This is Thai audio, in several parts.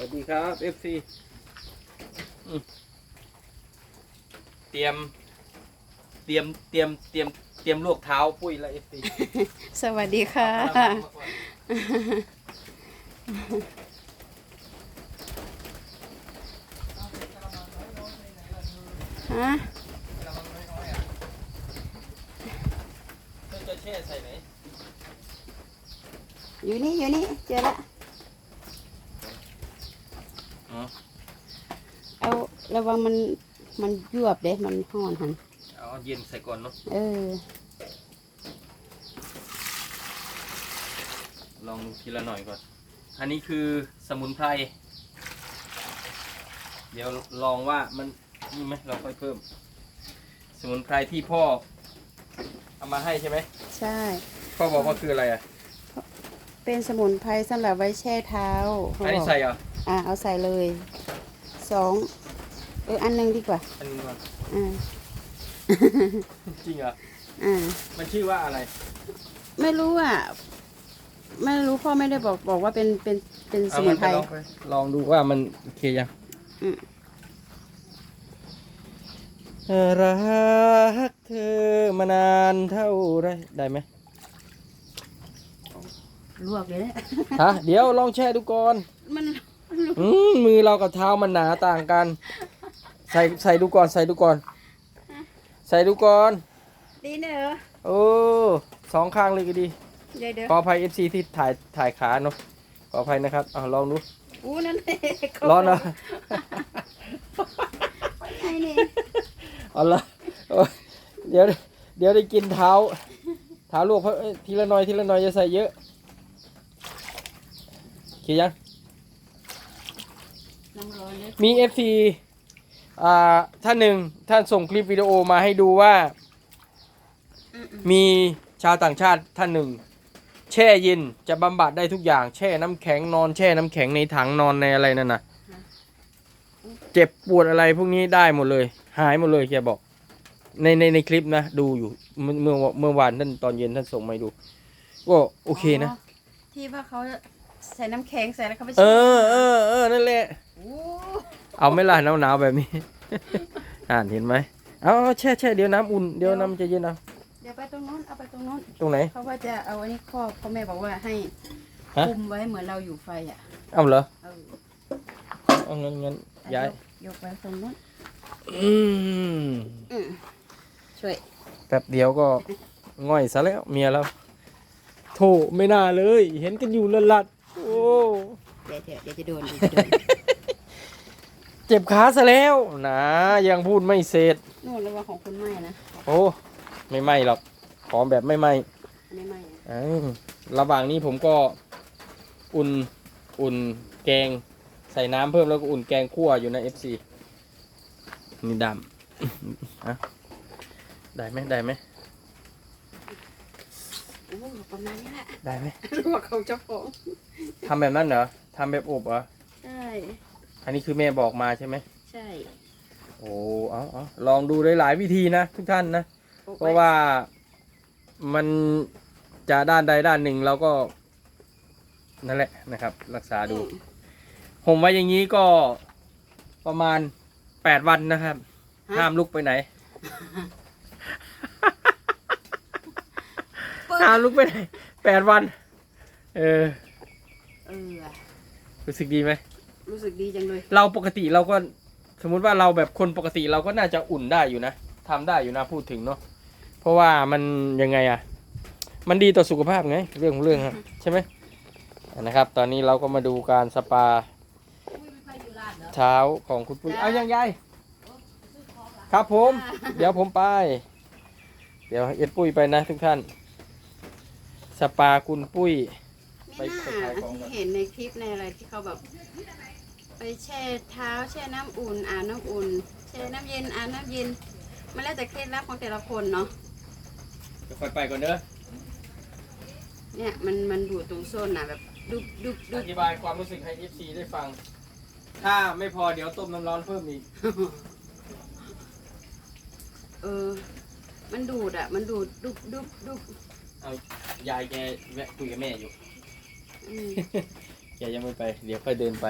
วัสดีครับ FC อืมเตรียม เตรียม เตรียม เตรียม เตรียมลวกเท้าปุ้ยแล้ว FC สวัสดีค่ะ ฮะจะแช่ใส่ไหนอยู่นี่ อยู่นี่ เจอละ อ๋อ เอา ระวังมันมันยวบเด้ มันห่อนหันเอาเย็นใส่ก่อนเนาะเออ ลองดูทีละหน่อยก่อน อันนี้คือสมุนไพร เดี๋ยวลองว่ามันนี่ไหมเราค่อยเพิ่ม สมุนไพรที่พ่อเอามาให้ใช่ไหมใช่ พ่อบอกว่าคืออะไรอะเป็นสมุนไพรสำหรับไว้แช่เท้าเขาอันนี้บอกใส่เหรอะอะเอาใส่เลยสอง เอออันหนึงดีกว่าอันนี้ก่อนอ่า จริงเหรออ่า มันชื่อว่าอะไรไม่รู้อะ ไม่รู้พ่อไม่ได้บอกบอกว่าเป็นเป็นเป็นสเอามุมันนไพไปรลองไปลองดูว่ามันโอเคยังอืม รักเธอมานานเท่าไรได้ไหมลวกเลยนะฮะเดี๋ยวลองแช่ดูก่อนมันอืมมือเรากับเท้ามันหนาต่างกัน ใส่ใส่ดูก่อน ใส่ดูก่อน ใส่ดูก่อน ดีเนอะโอ้สองข้างเลยก็ดียายเด้อขออภัย FC ที่ถ่ายถ่ายขาเนาะขออภัยนะครับอะลองดูอู้นั่นเองร้อนนะไอ้นี่เอาละโอ้ยเดี๋ยวเดี๋ยวได้กินเท้าเท้าลวกเพราะเอ้ยทีละหน่อยทีละหน่อยจะใส่เยอะโอเคยังน้ำร้อนเลยมี FC อ่า ท่านหนึ่งท่านส่งคลิปวิดีโอมาให้ดูว่า มีชาวต่างชาติท่านหนึ่ง แช่เย็นจะบำบัดได้ทุกอย่าง แช่น้ำแข็งนอนแช่น้ำแข็งในถังนอนในอะไรนั่นน่ะเจ็บปวดอะไรพวกนี้ได้หมดเลย หายหมดเลยแกบอก ในในในคลิปนะ ดูอยู่เมื่อเมื่อเมื่อวานท่านตอนเย็นท่านส่งมาให้ดูก็โอเคนะ ที่ว่าเขาใส่น้ำแข็งใส่แล้วเขาไปเอแช่อเออเออนั่นแหละอู้ เอาไหม่ล่ะหนาวหนาวๆแบบนี้ อ่านเห็นไหมเอาเอาแช่แช่เดี๋ยวน้ำอุ่นเดี๋ยวน้ำจะเย็นเอาเดี๋ยวไปตรงนู้นเอาไปตรงนู้นตรงไหน เขาว่าจะเอาอันนี้ครอบพ่อแม่บอกว่าให้ฮะ คุมไว้เหมือนเราอยู่ไฟอะเอาเหรอเออเอางั้นงั้นย้ายกยกไปตรงนู้นอืมอืมช่วยแป๊บเดียวก็ง่อยซะแล้วเมียแล้วโถไม่น่าเลย เห็นกันอยู่ละลัด โอ้ เดี๋ยวเดี๋ยวเดี๋ยวจะโดนเดี๋ยวจะโดน เจ็บขาซะแล้วนะยังพูดไม่เสร็จนู่นระวังของคุณไหม้นะโอ้ไม่ไหมหรอกขอแบบไม่ไหมไม่ไหม้นะอ้าวระหว่างนี้ผมก็อุ่นอุ่นแกงใส่น้ำเพิ่มแล้วก็อุ่นแกงคั่วอยู่นะ FC นี่ดำอะได้ไหมได้ไหมโอ้ประมาณนี้แหละได้ไหมลวกของเจ้าของทำแบบนั้นเหรอทำแบบอบเหรอใช่ อันนี้คือแม่บอกมาใช่ไหม ใช่โอ้เอาเอาลองดูได้หลายวิธีนะทุกท่านนะโอ้เพราะว่ามันจะด้านใดด้านหนึ่งเราก็นั่นแหละนะครับ รักษาดู อืมผมไว้อย่างนี้ก็ประมาณแปดวันนะครับห้ามลุกไปไหนห้ามลุกไปไหนแปดวัน เออ เออรู้สึกดีไหม รู้สึกดีจังเลย เราปกติเราก็สมมุติว่าเราแบบคนปกติเราก็น่าจะอุ่นได้อยู่นะทำได้อยู่นะพูดถึงเนาะเพราะว่ามันยังไงอะ่ะ มันดีต่อสุขภาพไง เรื่องของเรื่องครับใช่ไหมนะครับ ตอนนี้เราก็มาดูการสปาเท้าของคุณปุ้ยเอายังยายครับผม เดี๋ยวผมไป เดี๋ยวเอ็ดปุ้ยไปนะทุกท่าน สปาคุณปุ้ยไปไม่น่าขายของก่อนที่เห็นในคลิปในอะไรที่เขาแบบ ไปแช่เท้าแช่น้ำอุ่นอาบน้ำอุ่น แช่น้ำเย็นอาบน้ำเย็นมันแล้วแต่เคล็ดลับของแต่ละคนเนาะเดี๋ยวค่อยไปก่อนเด้อเนี่ยมันมันดูดตรงโซนน่ะแบบดุบดุบดุอบธิบายความรู้สึกให้ FC ได้ฟัง ถ้าไม่พอเดี๋ยวต้มน้ำร้อนเพิ่มอีก เออ มันดูดอะ มันดูดดุบดุบดุบเอายายแกแวะคุยกับแม่อยู่ อืม แกยังไม่ไป เดี๋ยวค่อยเดินไป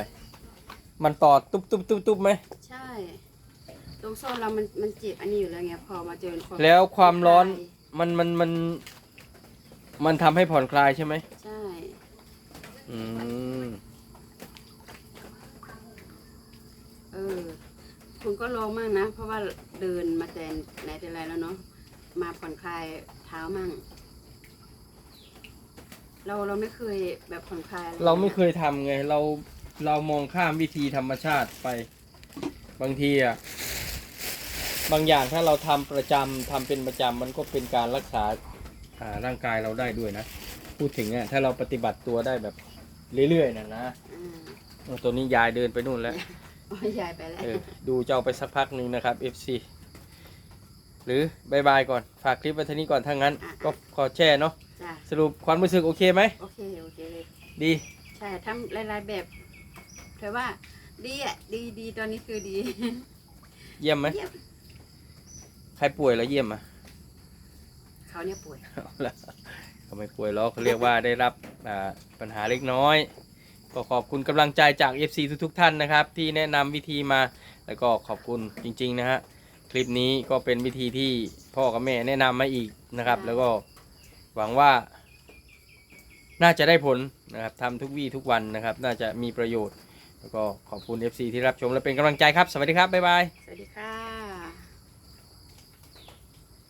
มันต่อตุ๊บตุ๊บตุ๊บตุ๊บไหมใช่ ตรงโซนเรามันมันเจ็บอันนี้อยู่แล้วไงพอมาเจอความแล้วความร้อนมันมันมัน มันทำให้ผ่อนคลายใช่ไหมใช่ อืมเออ คุณก็ลองมั่งนะ เพราะว่าเดินมาแต่ไหนแต่ไรแล้วเนาะมาผ่อนคลายเท้ามั่ง เราเราไม่เคยแบบผ่อนคลายอะเราไม่เคยทำไง เรา เรามองข้ามวิธีธรรมชาติไป บางทีอะบางอย่างถ้าเราทำประจำทำเป็นประจำมันก็เป็นการรักษาอ่าร่างกายเราได้ด้วยนะ พูดถึงอะถ้าเราปฏิบัติตัวได้แบบเรื่อยๆนะนะอ่าตัวนี้ยายเดินไปนู่นแล้ว โอ้ยยายไปแล้ว เออดูเจ้าไปสักพักหนึ่งนะครับ FC หรือบายบายก่อน ฝากคลิปไว้เท่านี้ก่อนถ้างั้นก็ขอแช่เนาะจ้ะสรุปความรู้สึกโอเคไหม โอเค โอเคดี ใช่ทำหลายๆแบบ แต่ว่า ดีอะ ดีดีตอนนี้คือดีเยี่ยมไหมเยี่ยมใครป่วยแล้วเยี่ยมอะเขาเนี่ยป่วยเอาละเขาไม่ป่วยหรอกเขาเรียกว่าได้รับอ่าปัญหาเล็กน้อยก็ขอบคุณกำลังใจจาก FC ทุกๆท่านนะครับ ที่แนะนำวิธีมาแล้วก็ขอบคุณจริง ๆ นะฮะคลิปนี้ก็เป็นวิธีที่พ่อกับแม่แนะนำมาอีกนะครับ แล้วก็หวังว่าน่าจะได้ผลนะครับทำทุกวี่ทุกวันนะครับ น่าจะมีประโยชน์ แล้วก็ขอบคุณ FC ที่รับชมและเป็นกำลังใจครับ สวัสดีครับ บ๊ายบาย สวัสดีค่ะ